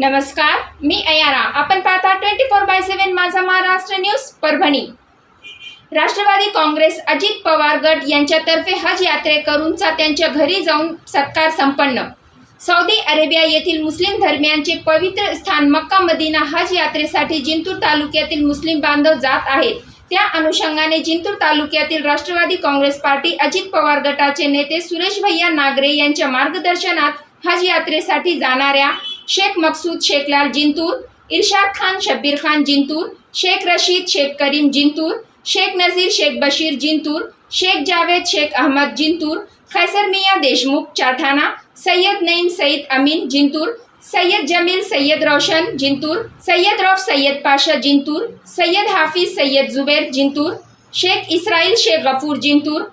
नमस्कार मी अयारा. आपण पाहता twenty four by seven Majha Maharashtra news Parbhani. Rashtrawadi Congress Ajit Pawar गट यांच्यातर्फे हज यात्रेकरूंचा त्यांच्या घरी जाऊन सत्कार संपन्न. सौदी अरेबिया येथील मुस्लिम धर्मियांचे पवित्र स्थान मक्का मदिना हज यात्रेसाठी जिंतूर तालुक्यातील मुस्लिम बांधव जात आहेत. त्या अनुषंगाने जिंतूर तालुक्यातील राष्ट्रवादी काँग्रेस पार्टी अजित पवार गटाचे नेते सुरेश भैया नागरे यांच्या मार्गदर्शनात हज यात्रेसाठी जाणाऱ्या शेख मकसूद शेखलाल जिंतूर, इर्शाद खान, शब्बीर खान जिंतूर, शेख रशीद, शेख करीम जिंतूर, शेख नज़ीर, शेख बशीर जिंतूर, शेख जावेद, शेख अहमद जिंतूर, खैसर मिया देशमुख चाठाणा सैयद नईम, सईद अमीन जिंतूर, सैयद जमील, सैयद रोशन जिंतूर, सैयद रौफ सय्यद पाशा जिंतूर, सैयद हाफिज सय्यद जुबैर जिंतूर, शेख इसराइल, शेख गफूर जिंतूर,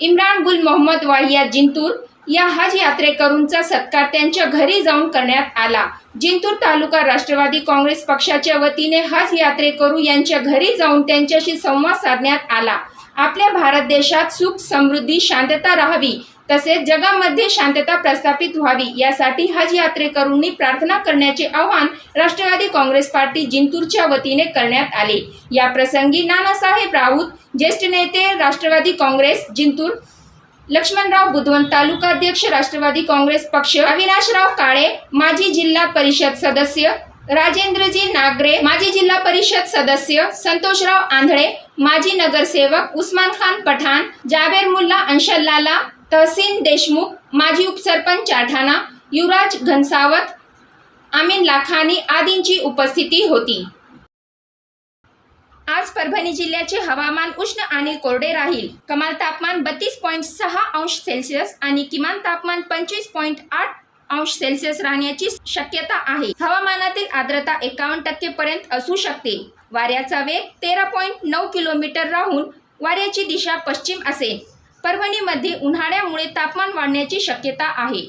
इमरान गुल मोहम्मद वाहिया जिंतूर या हज यात्रेकरूंचा सत्कार त्यांच्या घरी जाऊन करण्यात आला. जिंतूर तालुका राष्ट्रवादी काँग्रेस पक्षाच्या वतीने हज यात्रेकरू यांच्या घरी जाऊन त्यांच्याशी संवाद साधण्यात आला. आपल्या भारत देशात सुख समृद्धी शांतता राहावी तसेच जगामध्ये शांतता प्रस्थापित व्हावी यासाठी हज यात्रेकरूंनी प्रार्थना करण्याचे आवाहन राष्ट्रवादी काँग्रेस पार्टी जिंतूरच्या वतीने करण्यात आले. या प्रसंगी नानासाहेब राऊत ज्येष्ठ नेते राष्ट्रवादी काँग्रेस जिंतूर लक्ष्मणराव बुधवंत तालुकाध्यक्ष राष्ट्रवादी काँग्रेस पक्ष अविनाशराव काळे माजी जिल्हा परिषद सदस्य राजेंद्रजी नागरे माजी जिल्हा परिषद सदस्य संतोषराव आंधळे माजी नगरसेवक उस्मान खान पठाण जाबेर मुल्ला अंशल्लाला तहसीन देशमुख माजी उपसरपंच चाठाणा युवराज घनसावत आमीन लाखानी आदींची उपस्थिती होती. परभणी जिल्ह्याचे हवामान उष्ण आणि कोरडे राहील. कमाल तापमान बत्तीस पॉईंट सहा अंश सेल्सिअस आणि किमान तापमान पंचवीस पॉईंट आठ अंश सेल्सिअस राहण्याची शक्यता आहे. हवामानातील आर्द्रता एकावन्न टक्के पर्यंत असू शकते. वाऱ्याचा वेग तेरा पॉईंट नऊ किलोमीटर राहून वाऱ्याची दिशा पश्चिम असेल. परभणीमध्ये उन्हाळ्यामुळे तापमान वाढण्याची शक्यता आहे.